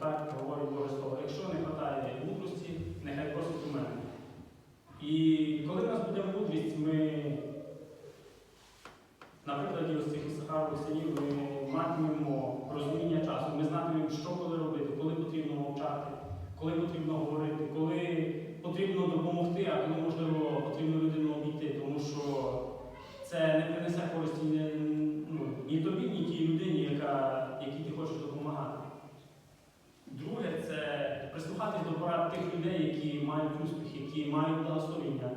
так говорить Боже Слово. Якщо не вистачає мудрості, нехай просить у мене. І коли в нас буде мудрість, ми наприклад, ось цих Ісахарових синів ми матимемо розуміння часу, ми знатимемо, що коли робити, коли потрібно мовчати, коли потрібно говорити, прислухатись до тих людей, які мають успіх, які мають благословення.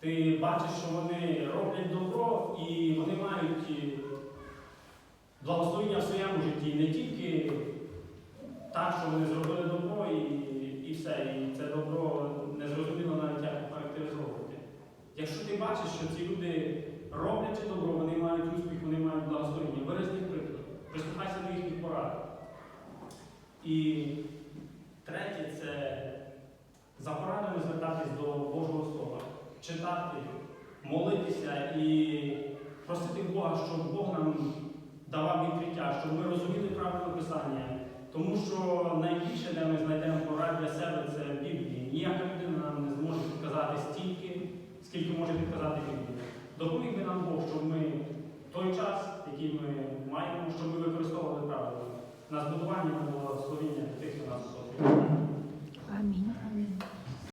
Ти бачиш, що вони роблять добро і вони мають е, благословення в своєму житті не тільки так, що вони зробили добро і, і все, і це добро не зрозуміло навіть як характеризовувати. Якщо ти бачиш, що ці люди роблячи добро, вони мають успіх, вони мають благословення, бери з них приклад, прислухайся до їхніх порад. І Третє це за порадою звертатись до Божого Слова, читати, молитися і просити Бога, щоб Бог нам давав відкриття, щоб ми розуміли правильне Писання. Тому що найбільше, де ми знайдемо порад для себе, це Біблія. Ніяка людина нам не зможе підказати стільки, скільки може підказати Біблія. Допоміг би нам Бог, щоб ми той час, який ми маємо, щоб ми використовували правильно на збудування.